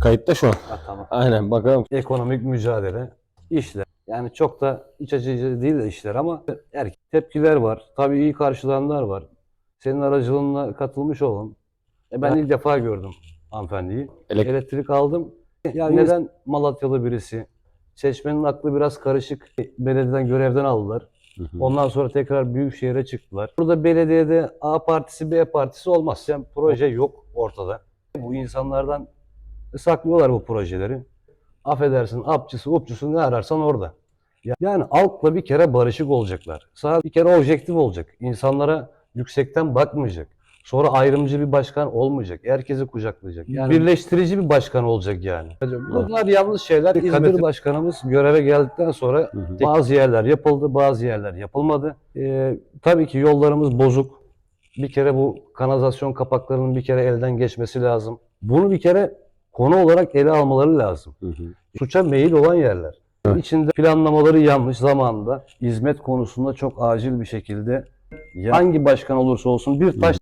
Kayıtta şu an. Ha, tamam. Aynen bakalım. Ekonomik mücadele, işler. Yani çok da iç açıcı değil de işler ama erkek tepkiler var. Tabii iyi karşılananlar var. Senin aracılığınla katılmış olalım. E ben ilk defa gördüm hanımefendiyi. Elek- Elektrik aldım. Ya neden Malatyalı birisi? Seçmenin aklı biraz karışık. Belediyeden görevden aldılar. Hı hı. Ondan sonra tekrar büyük şehre çıktılar. Burada belediyede A partisi B partisi olmaz. Yani proje yok ortada. Bu insanlardan saklıyorlar bu projeleri. Affedersin apçısı upçusu ne ararsan orada. Ya- Yani halkla bir kere barışık olacaklar. Sadece bir kere objektif olacak. İnsanlara yüksekten bakmayacak. Sonra ayrımcı bir başkan olmayacak. Herkesi kucaklayacak. Yani birleştirici bir başkan olacak yani. Bunlar yanlış şeyler. Kadir Başkanımız göreve geldikten sonra Hı hı. bazı yerler yapıldı, bazı yerler yapılmadı. Ee, tabii ki yollarımız bozuk. Bir kere bu kanalizasyon kapaklarının bir kere elden geçmesi lazım. Bunu bir kere konu olarak ele almaları lazım. Hı hı. Suça meyil olan yerler. Evet. İçinde planlamaları yanlış zamanında hizmet konusunda çok acil bir şekilde hangi başkan olursa olsun bir taş